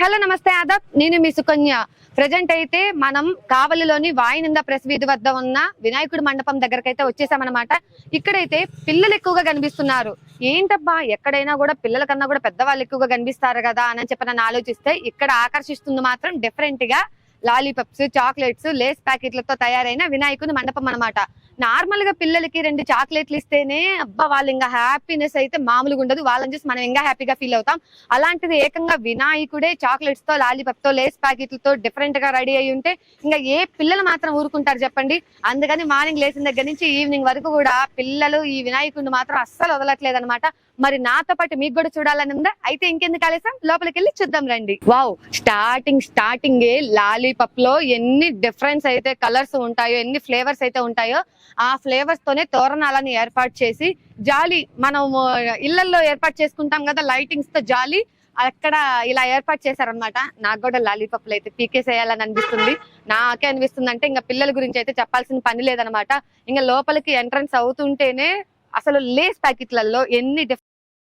Hello నమస్తే ఆదాబ్. నేను మీ Sukanya. Present అయితే మనం కావలిలోని వాయినింద ప్రెస్ వీధి వద్ద ఉన్న వినాయకుడి మండపం దగ్గరకు అయితే వచ్చేసామన్నమాట. ఇక్కడైతే పిల్లలు ఎక్కువగా కనిపిస్తున్నారు. ఏంటబ్బా ఎక్కడైనా కూడా పిల్లల కన్నా కూడా పెద్దవాళ్ళు ఎక్కువగా కనిపిస్తారు కదా అని చెప్పి నన్ను ఆలోచిస్తే ఇక్కడ ఆకర్షిస్తుంది మాత్రం డిఫరెంట్గా లాలీపప్స్ చాక్లెట్స్ లేస్ ప్యాకెట్లతో తయారైన వినాయకుని మండపం అన్నమాట. నార్మల్గా పిల్లలకి రెండు చాక్లెట్లు ఇస్తేనే అబ్బా వాళ్ళు ఇంకా హ్యాపీనెస్ అయితే మామూలుగా ఉండదు. వాళ్ళని చూసి మనం ఇంకా హ్యాపీగా ఫీల్ అవుతాం. అలాంటిది ఏకంగా వినాయకుడే చాక్లెట్స్తో లాలీపప్తో లేస్ ప్యాకెట్లతో డిఫరెంట్గా రెడీ అయి ఉంటే ఇంకా ఏ పిల్లలు మాత్రం ఊరుకుంటారు చెప్పండి. అందుకని మార్నింగ్ లేచిన దగ్గర నుంచి ఈవినింగ్ వరకు కూడా పిల్లలు ఈ వినాయకుడిని మాత్రం అస్సలు వదలట్లేదు అనమాట మరి నాతో పాటు మీకు కూడా చూడాలని ఉందా? అయితే ఇంకెందుకు ఆలస్యం? లోపలికి వెళ్ళి చూద్దాం రండి. వావ్ స్టార్టింగ్ స్టార్టింగ్ లాలీపప్లో ఎన్ని డిఫరెన్స్ అయితే కలర్స్ ఉంటాయో ఎన్ని ఫ్లేవర్స్ అయితే ఉంటాయో ఆ ఫ్లేవర్స్ తోనే తోరణాలని ఏర్పాటు చేసి జాలి మనం ఇళ్ళలో ఏర్పాటు చేసుకుంటాం కదా లైటింగ్స్తో జాలి అక్కడ ఇలా ఏర్పాటు చేశారనమాట నాకు కూడా లాలీపప్లు అయితే పీకేసేయాలని అనిపిస్తుంది. నాకే అనిపిస్తుంది అంటే ఇంకా పిల్లల గురించి అయితే చెప్పాల్సిన పని లేదనమాట ఇంకా లోపలికి ఎంట్రన్స్ అవుతుంటేనే అసలు లేస్ ప్యాకెట్లలో ఎన్ని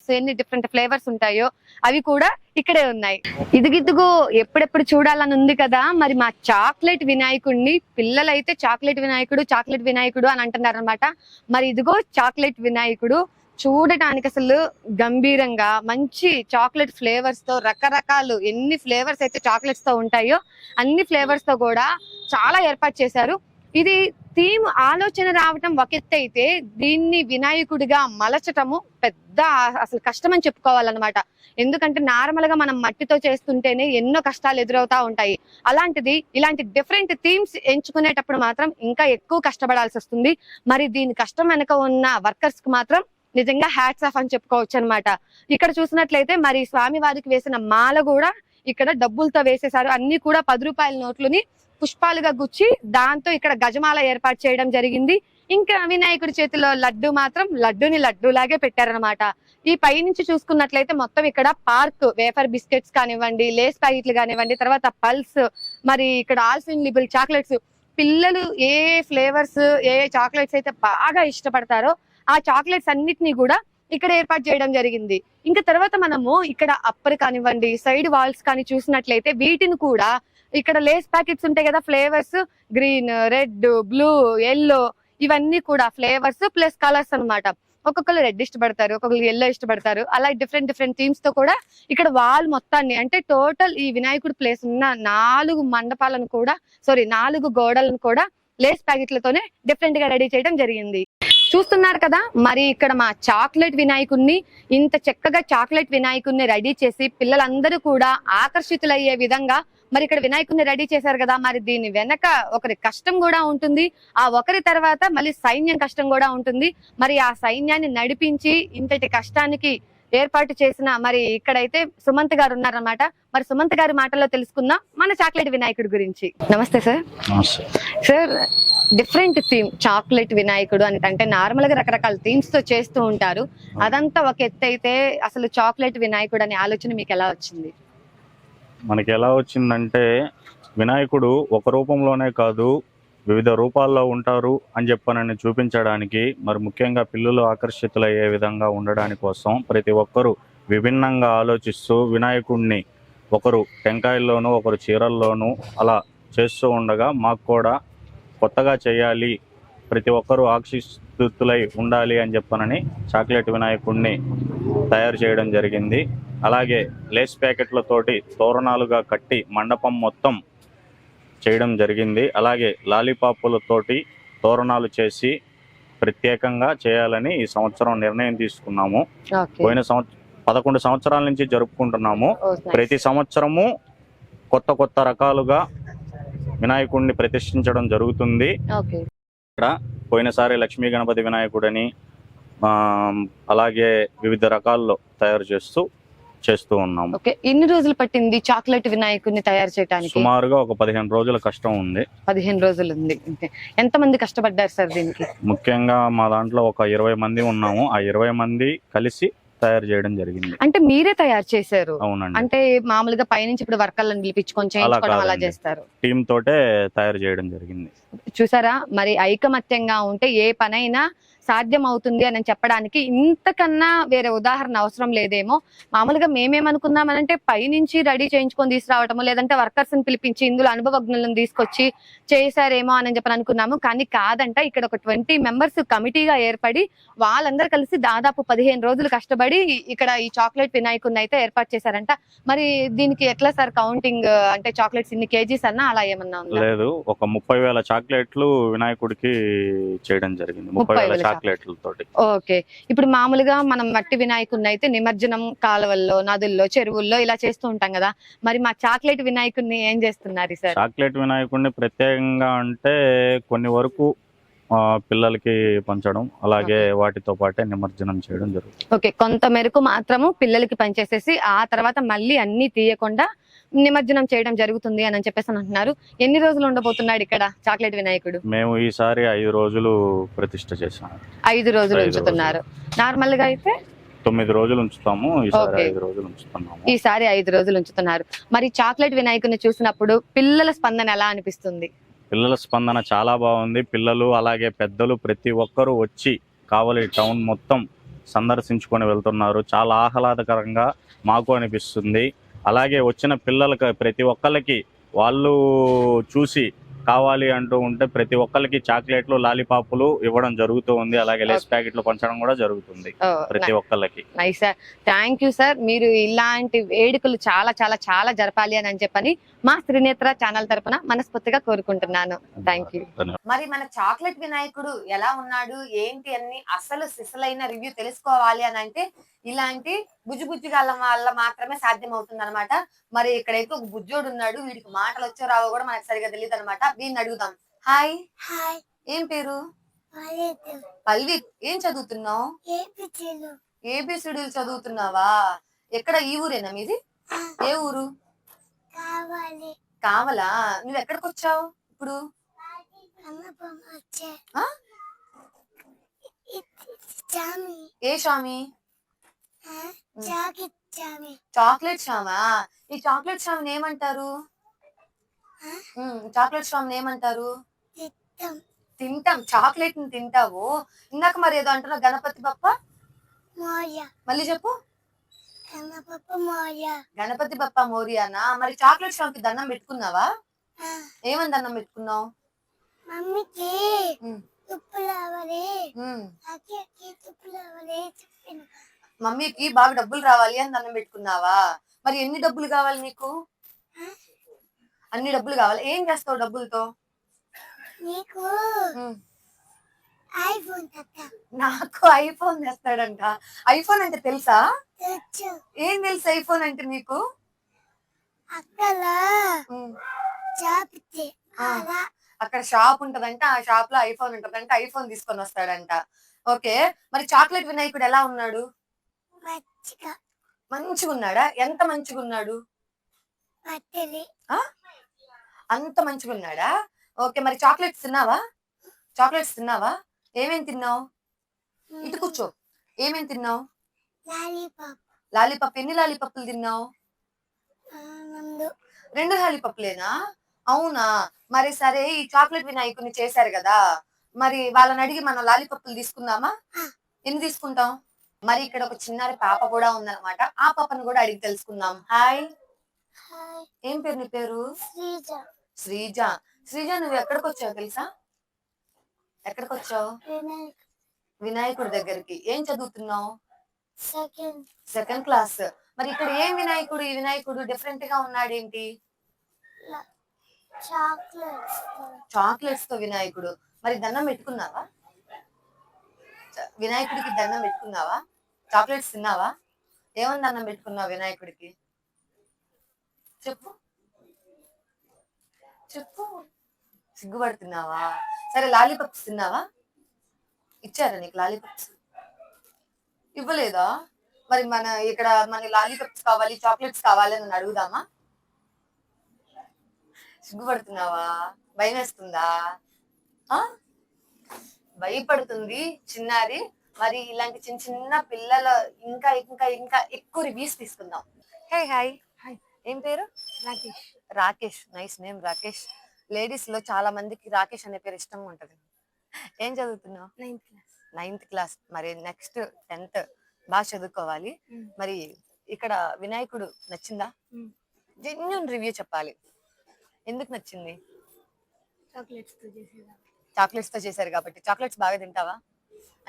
డిఫరెన్స్ ఎన్ని డిఫరెంట్ ఫ్లేవర్స్ ఉంటాయో అవి కూడా ఇక్కడే ఉన్నాయి. ఇదిగిద్దుగో ఎప్పుడెప్పుడు చూడాలని ఉంది కదా మరి మా చాక్లెట్ వినాయకుడిని పిల్లలైతే చాక్లెట్ వినాయకుడు చాక్లెట్ వినాయకుడు అని అంటున్నారు అనమాట మరి ఇదిగో చాక్లెట్ వినాయకుడు చూడటానికి అసలు గంభీరంగా మంచి చాక్లెట్ ఫ్లేవర్స్తో రకరకాలు ఎన్ని ఫ్లేవర్స్ అయితే చాక్లెట్స్తో ఉంటాయో అన్ని ఫ్లేవర్స్తో కూడా చాలా ఏర్పాటు చేశారు. ఇది థీమ్ ఆలోచన రావటం ఒక ఎత్తు అయితే దీన్ని వినాయకుడిగా మలచటము పెద్ద అసలు కష్టం అని చెప్పుకోవాలన్నమాట. ఎందుకంటే నార్మల్గా మనం మట్టితో చేస్తుంటేనే ఎన్నో కష్టాలు ఎదురవుతా ఉంటాయి. అలాంటిది ఇలాంటి డిఫరెంట్ థీమ్స్ ఎంచుకునేటప్పుడు మాత్రం ఇంకా ఎక్కువ కష్టపడాల్సి వస్తుంది. మరి దీని కష్టం వెనక ఉన్న వర్కర్స్కి మాత్రం నిజంగా హ్యాట్స్ ఆఫ్ అని చెప్పుకోవచ్చు అనమాట ఇక్కడ చూసినట్లయితే మరి స్వామి వారికి వేసిన మాల కూడా ఇక్కడ డబ్బులతో వేసేసారు అన్ని కూడా పది రూపాయల నోట్లని పుష్పాలుగా గుచ్చి దాంతో ఇక్కడ గజమాల ఏర్పాటు చేయడం జరిగింది. ఇంకా వినాయకుడి చేతిలో లడ్డు మాత్రం లడ్డుని లడ్డూలాగే పెట్టారనమాట ఈ పై నుంచి చూసుకున్నట్లయితే మొత్తం ఇక్కడ పార్క్ వేఫర్ బిస్కెట్స్ కానివ్వండి లేస్ ప్యాకెట్లు కానివ్వండి తర్వాత పల్స్ మరి ఇక్కడ ఆల్సిన్లిబుల్ చాక్లెట్స్. పిల్లలు ఏ ఫ్లేవర్స్ ఏ చాక్లెట్స్ అయితే బాగా ఇష్టపడతారో ఆ చాక్లెట్స్ అన్నిటినీ కూడా ఇక్కడ ఏర్పాటు చేయడం జరిగింది. ఇంకా తర్వాత మనము ఇక్కడ అప్పర్ కానివ్వండి సైడ్ వాల్స్ కానీ చూసినట్లయితే వీటిని కూడా ఇక్కడ లేస్ ప్యాకెట్స్ ఉంటాయి కదా flavours green red blue yellow ఇవన్నీ కూడా ఫ్లేవర్స్ ప్లస్ కలర్స్ అన్నమాట. ఒక్కొక్కరు రెడ్ ఇష్టపడతారు ఒక్కొక్కరు ఎల్లో ఇష్టపడతారు. అలా డిఫరెంట్ డిఫరెంట్ థీమ్స్తో కూడా ఇక్కడ వాల్ మొత్తాన్ని అంటే టోటల్ ఈ వినాయకుడి ప్లేస్ ఉన్న నాలుగు మండపాలను కూడా సారీ నాలుగు గోడలను కూడా లేస్ ప్యాకెట్లతోనే డిఫరెంట్గా రెడీ చేయడం జరిగింది. చూస్తున్నారు కదా మరి ఇక్కడ మా చాక్లెట్ వినాయకుడిని ఇంత చక్కగా చాక్లెట్ వినాయకుడిని రెడీ చేసి పిల్లలందరూ కూడా ఆకర్షితులయ్యే విధంగా మరి ఇక్కడ వినాయకుడిని రెడీ చేశారు కదా మరి దీని వెనక ఒకరి కష్టం కూడా ఉంటుంది ఆ ఒకరి తర్వాత మళ్ళీ సైన్యం కష్టం కూడా ఉంటుంది. మరి ఆ సైన్యాన్ని నడిపించి ఇంతటి కష్టానికి ఏర్పాటు చేసిన మరి ఇక్కడైతే సుమంత్ గారు ఉన్నారన్నమాట. మరి సుమంత్ గారి మాటల్లో తెలుసుకుందాం మన చాక్లెట్ వినాయకుడి గురించి. నమస్తే sir. Sir different theme chocolate వినాయకుడు అని అంటే నార్మల్గా రకరకాల థీమ్స్తో చేస్తూ ఉంటారు. అదంతా ఒక ఎత్తు అయితే అసలు చాక్లెట్ వినాయకుడు అనే ఆలోచన మీకు ఎలా వచ్చింది? మనకి ఎలా వచ్చిందంటే వినాయకుడు ఒక రూపంలోనే కాదు వివిధ రూపాల్లో ఉంటారు అని చెప్పనని చూపించడానికి మరి ముఖ్యంగా పిల్లలు ఆకర్షితులయ్యే విధంగా ఉండడానికి కోసం ప్రతి ఒక్కరూ విభిన్నంగా ఆలోచిస్తూ వినాయకుడిని ఒకరు టెంకాయల్లోనూ ఒకరు చీరల్లోనూ అలా చేస్తూ ఉండగా మాకు కూడా కొత్తగా చేయాలి ప్రతి ఒక్కరూ ఆకర్షితులై ఉండాలి అని చెప్పనని చాక్లెట్ వినాయకుడిని తయారు చేయడం జరిగింది. అలాగే లేస్ ప్యాకెట్లతోటి తోరణాలుగా కట్టి మండపం మొత్తం చేయడం జరిగింది. అలాగే లాలీపాపులతోటి తోరణాలు చేసి ప్రత్యేకంగా చేయాలని ఈ సంవత్సరం నిర్ణయం తీసుకున్నాము. పోయిన సంవత్సరం పదకొండు సంవత్సరాల నుంచి జరుపుకుంటున్నాము. ప్రతి సంవత్సరము కొత్త కొత్త రకాలుగా వినాయకుడిని ప్రతిష్ఠించడం జరుగుతుంది. ఓకే. పోయినసారి లక్ష్మీ గణపతి వినాయకుడని ఆ, అలాగే వివిధ రకాల్లో తయారు చేస్తూ చేస్తూ ఉన్నాము. ఓకే ఎన్ని రోజులు పట్టింది చాక్లెట్ వినాయకుడిని తయారు చేయడానికి సుమారుగా ఒక పదిహేను రోజుల కష్టం ఉంది. పదిహేను రోజులు ఉంది. ఎంత మంది కష్టపడ్డారు సార్ దీనికి? ముఖ్యంగా మా దాంట్లో ఒక ఇరవై మంది ఉన్నాము. ఆ ఇరవై మంది కలిసి తయారు చేయడం జరిగింది. అంటే మీరే తయారు చేశారు? అవునండి. అంటే మామూలుగా పైనుంచి ఇప్పుడు వర్కర్లను పిలిపించుకొని చేయించుకోవడం అలా. చేస్తారు. టీమ్ తోటే తయారు చేయడం జరిగింది. చూసారా మరి ఐకమత్యంగా ఉంటే ఏ పనైనా సాధ్యం అవుతుంది అని చెప్పడానికి ఇంతకన్నా వేరే ఉదాహరణ అవసరం లేదేమో. మామూలుగా మేమేమనుకున్నామనంటే పైనుంచి రెడీ చేయించుకొని తీసుకురావటము లేదంటే వర్కర్స్ని పిలిపించి ఇందులో అనుభవజ్ఞులను తీసుకొచ్చి చేశారేమో అని చెప్పని అనుకున్నాము. కానీ కాదంట ఇక్కడ ఒక ట్వంటీ మెంబర్స్ కమిటీగా ఏర్పడి వాళ్ళందరూ కలిసి దాదాపు పదిహేను రోజులు కష్టపడి ఇక్కడ ఈ చాక్లెట్ వినాయకుడిని అయితే ఏర్పాటు చేశారంట. మరి దీనికి ఎట్లా సార్ కౌంటింగ్ అంటే చాక్లెట్స్ ఇన్ని కేజీస్ అన్నా అలా ఏమన్నా లేదు ఒక ముప్పై వేల చాక్లెట్లు వినాయకుడికి చేయడం జరిగింది. ముప్పై వేల చాక్లెట్లతోటి. ఓకే. ఇప్పుడు మామూలుగా మనం మట్టి వినాయకుడిని అయితే నిమజ్జనం కాలువల్లో నదుల్లో చెరువుల్లో ఇలా చేస్తూ ఉంటాం కదా. మరి మా చాక్లెట్ వినాయకుడిని ఏం చేస్తున్నారు సార్? చాక్లెట్ వినాయకుడిని ప్రత్యేకంగా అంటే కొన్ని వరకు పిల్లలకి పంచడం అలాగే వాటితో పాటే నిమజ్జనం చేయడం జరుగుతుంది. ఓకే కొంత మేరకు మాత్రము పిల్లలకి పనిచేసేసి ఆ తర్వాత మళ్ళీ అన్ని తీయకుండా నిమజ్జనం చేయడం జరుగుతుంది అని చెప్పేసి అంటున్నారు. ఎన్ని రోజులు ఉండబోతున్నాడు ఇక్కడ చాక్లెట్ వినాయకుడు? మేము ఈసారి ఐదు రోజులు ప్రతిష్ట చేసాము ఐదు రోజులు ఉంచుతున్నారు. నార్మల్గా అయితే? తొమ్మిది రోజులు ఉంచుతాము ఈసారి. ఐదు రోజులు ఉంచుతున్నాము. ఈసారి ఐదు రోజులు ఉంచుతున్నారు. మరి చాక్లెట్ వినాయకుడిని చూసినప్పుడు పిల్లల స్పందన ఎలా అనిపిస్తుంది? పిల్లల స్పందన చాలా బాగుంది. పిల్లలు అలాగే పెద్దలు ప్రతి ఒక్కరూ వచ్చి కావలి టౌన్ మొత్తం సందర్శించుకొని వెళ్తున్నారు. చాలా ఆహ్లాదకరంగా మాకు అనిపిస్తుంది. అలాగే వచ్చిన పిల్లలకి ప్రతి ఒక్కరికి వాళ్ళు చూసి కావాలి అంటూ ఉంటే ప్రతి ఒక్కరికి చాక్లెట్లు లాలీపాపులు ఇవ్వడం జరుగుతూ ఉంది. అలాగే లేస్ ప్యాకెట్లు పంచడం కూడా జరుగుతుంది ప్రతి ఒక్కళ్ళకి. Nice sir thank you sir మీరు ఇలాంటి వేడుకలు చాలా చాలా చాలా జరపాలి అని అని చెప్పని మా త్రినేత్ర ఛానల్ తరపున మనస్ఫూర్తిగా కోరుకుంటున్నాను. థ్యాంక్ యూ మరి మన చాక్లెట్ వినాయకుడు ఎలా ఉన్నాడు? ఏంటి అన్ని అసలు సిసలైన రివ్యూ తెలుసుకోవాలి అని అంటే ఇలాంటి బుజ్జి బుజ్జి గాళ్ళ వల్ల మాత్రమే సాధ్యం అవుతుంది అనమాట మరి ఇక్కడైతే ఒక బుజ్జోడు ఉన్నాడు వీడికి మాటలు వచ్చో రావో కూడా మనకు సరిగా తెలియదు అనమాట వీడిని అడుగుదాం. హాయ్ హాయ్ ఏం పేరు? పల్వి ఏం చదువుతున్నావు? ఏబిసిడీలు. చదువుతున్నావా? ఎక్కడ ఈ ఊరేనా మీది? ఏ ఊరు? కావాలి. నువ్వు ఎక్కడికి వచ్చావు ఇప్పుడు? ఏ స్వామి చాక్లెట్ షామా? ఈ చాక్లెట్ షామ్ని ఏమంటారు? చాక్లెట్ షామ్ని ఏమంటారు? తింటాం. చాక్లెట్ని తింటావు. ఇందాక మరి ఏదో అంటున్నావు గణపతి బప్ప? మళ్ళీ చెప్పు. గణపతి బప్ప మోరియానా? మరి చాక్లెట్ షామ్కి దండం పెట్టుకున్నావా? ఏమని దండం పెట్టుకున్నావు? మమ్మీకి మమ్మీకి బాగా డబ్బులు రావాలి అని దండం పెట్టుకున్నావా? మరి ఎన్ని డబ్బులు కావాలి నీకు? అన్ని డబ్బులు కావాలి. ఏం చేస్తావు డబ్బులతో? నీకు. ఐఫోన్ నాకు ఐఫోన్ తెస్తాడంట. ఐఫోన్ అంటే తెలుసా? ఏం తెలుసు ఐఫోన్ అంటే నీకు? అక్కడ. షాప్ ఉంటదంట. ఆ షాప్లో ఐఫోన్ ఉంటదంట. ఐఫోన్ తీసుకొని వస్తాడంట. ఓకే. మరి చాక్లెట్ వినాయకుడు ఎలా ఉన్నాడు? మంచిగా. ఉన్నాడా ఎంత మంచిగా ఉన్నాడు అంత మంచిగా ఉన్నాడా? ఓకే మరి చాక్లెట్స్ తిన్నావా? చాక్లెట్స్ తిన్నావా? ఏమేం తిన్నావు? ఇటు కూర్చో. ఏమేం తిన్నావు? లాలీపాప్. లాలీపాప్ ఎన్ని లాలీపప్పులు తిన్నావు? రెండు. లాలీపప్పులేనా అవునా? మరి సరే ఈ చాక్లెట్ వినాయకుడిని చేశారు కదా. మరి వాళ్ళని అడిగి మనం లాలీపప్పులు తీసుకుందామా. ఎన్ని తీసుకుంటాం? మరి ఇక్కడ ఒక చిన్నారి పాప కూడా ఉందన్నమాట. ఆ పాపను కూడా అడిగి తెలుసుకుందాం. హాయ్. హాయ్. ఏం పేరు నీ పేరు? శ్రీజ శ్రీజ నువ్వు ఎక్కడికి వచ్చావు తెలుసా? ఎక్కడికి వచ్చావు వినాయక్. వినాయకుడి దగ్గరికి. ఏం చదువుతున్నావు? సెకండ్. Second class. మరి ఇక్కడ ఏం వినాయకుడు ఈ వినాయకుడు డిఫరెంట్గా ఉన్నాడేంటి? చాక్లెట్స్ చాక్లెట్స్తో వినాయకుడు. మరి దండం పెట్టుకున్నావా? వినాయకుడికి దండం పెట్టుకున్నావా? చాక్లెట్స్ తిన్నావా? ఏమని దండం పెట్టుకున్నావు వినాయకుడికి? చెప్పు. చెప్పు. సిగ్గుపడుతున్నావా? సరే లాలీపప్స్ తిన్నావా? ఇచ్చారా నీకు లాలీపప్స్? ఇవ్వలేదా? మరి మన ఇక్కడ మన లాలీపప్స్ కావాలి చాక్లెట్స్ కావాలి అని అడుగుదామా? సిగ్గుపడుతున్నావా? భయం వేస్తుందా ఆ? భయపడుతుంది చిన్నారి. మరి ఇలాంటి చిన్న చిన్న పిల్లల ఇంకా ఇంకా ఇంకా ఎక్కువ రివ్యూస్ తీసుకుందాం. హే హాయ్ హాయ్ ఏం పేరు? Rakesh Rakesh nice name Rakesh. లేడీస్లో చాలా మందికి రాకేష్ అనే పేరు ఇష్టంగా ఉంటది. ఏం చదువుతున్నావు? నైన్త్ క్లాస్ నైన్త్ క్లాస్ మరి నెక్స్ట్ టెన్త్ బాగా చదువుకోవాలి. మ్మ్. మరి ఇక్కడ వినాయకుడు నచ్చిందా. జెన్యున్ రివ్యూ చెప్పాలి. ఎందుకు నచ్చింది? చాక్లెట్స్తో చేసేదా? చాక్లెట్స్తో చేశారు కాబట్టి. చాక్లెట్స్ బాగా తింటావా?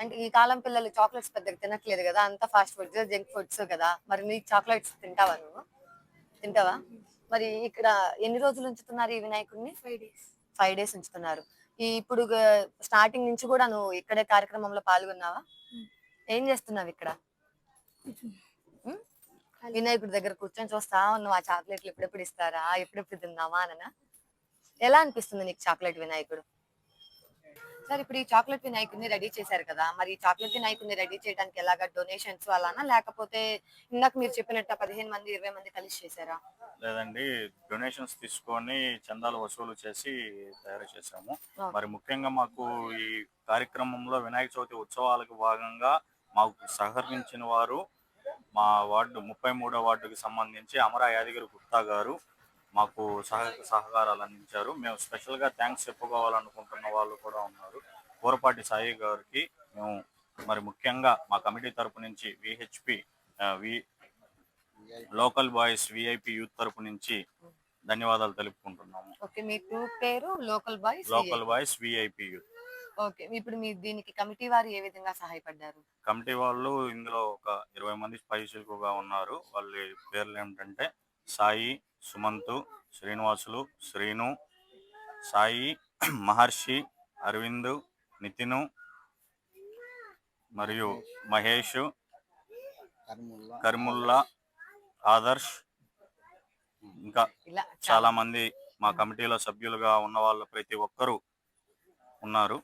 అంటే ఈ కాలం పిల్లలు చాక్లెట్స్ పెద్దగా తినట్లేదు కదా. అంతా ఫాస్ట్ ఫుడ్స్ జంక్ ఫుడ్స్ కదా. మరి నీ చాక్లెట్స్ తింటావా నువ్వు? తింటావా? మరి ఇక్కడ ఎన్ని రోజులు ఉంచుతున్నారు ఈ వినాయకుడిని? ఫైవ్ డేస్ ఫైవ్ డేస్ ఉంచుతున్నారు. ఈ ఇప్పుడు స్టార్టింగ్ నుంచి కూడా నువ్వు ఇక్కడే కార్యక్రమంలో పాల్గొన్నావా? మ్మ్. ఏం చేస్తున్నావు ఇక్కడ? మ్మ్? వినాయకుడి దగ్గర కూర్చొని చూస్తా ఉన్నావు ఆ చాక్లెట్లు ఎప్పుడెప్పుడు ఇస్తారా ఎప్పుడెప్పుడు తిందామా అననా? ఎలా అనిపిస్తుంది నీకు చాక్లెట్ వినాయకుడు? సార్ ఇప్పుడు ఈ చాక్లెట్ వినాయకుడిని రెడీ చేశారు కదా మరి ఈ చాక్లెట్ వినాయకుడిని రెడీ చేయడానికి ఎలాగా డొనేషన్స్ అలానా? లేకపోతే ఇందాక మీరు చెప్పినట్టు పదిహేను మంది ఇరవై మంది కలిసి చేశారా? లేదండి డొనేషన్స్ తీసుకొని చందాలు వసూలు చేసి తయారు చేశాము. మరి ముఖ్యంగా మాకు ఈ కార్యక్రమంలో వినాయక చవితి ఉత్సవాలకు భాగంగా మాకు సహకరించిన వారు మా వార్డు ముప్పై మూడో వార్డుకి సంబంధించి అమరా యాదగిరి గుప్తా గారు మాకు సహ సహకారాలు అందించారు. మేము స్పెషల్గా థ్యాంక్స్ చెప్పుకోవాలనుకుంటున్న వాళ్ళు కూడా ఉన్నారు. కూరపాటి సాయి గారికి మేము మరి ముఖ్యంగా మా కమిటీ తరపు నుంచి విహెచ్పి వి లోకల్ బాయ్స్ విఐపి యూత్ తరపు నుంచి ధన్యవాదాలు తెలుపుకుంటున్నాము. ఓకే మీ గ్రూప్ పేరు local boys local boys VIP youth. Okay ఇప్పుడు మీ దీనికి కమిటీ వారు ఏ విధంగా సహాయపడ్డారు? కమిటీ వాళ్ళు ఇందులో ఒక ఇరవై మంది పైచిలుకుగా ఉన్నారు. వాళ్ళ పేర్లు ఏమిటంటే సాయి సుమంతు శ్రీనివాసులు శ్రీను సాయి మహర్షి అరవింద్ నితిను మరియు మహేష్ కర్ముల్లా. ఆదర్శ్. ఇంకా ఇలా చాలా మంది మా కమిటీలో సభ్యులుగా ఉన్న వాళ్ళు ప్రతి ఒక్కరూ ఉన్నారు.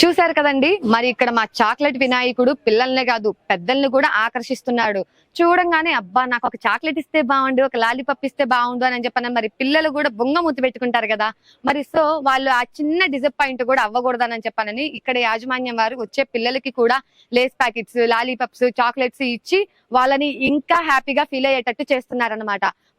చూసారు కదండి? మరి ఇక్కడ మా చాక్లెట్ వినాయకుడు పిల్లల్నే కాదు పెద్దల్ని కూడా ఆకర్షిస్తున్నాడు. చూడంగానే అబ్బా నాకు ఒక చాక్లెట్ ఇస్తే బాగుండు ఒక లాలీపప్ ఇస్తే బాగుండు అని చెప్పని. మరి పిల్లలు కూడా బొంగ ముద్దు పెట్టుకుంటారు కదా? మరి సో వాళ్ళు ఆ చిన్న డిసప్పాయింట్ కూడా అవ్వకూడదని చెప్పానని ఇక్కడ యాజమాన్యం వారు వచ్చే పిల్లలకి కూడా లేస్ ప్యాకెట్స్ లాలీపప్స్ చాక్లెట్స్ ఇచ్చి వాళ్ళని ఇంకా హ్యాపీగా ఫీల్ అయ్యేటట్టు చేస్తున్నారన్నమాట.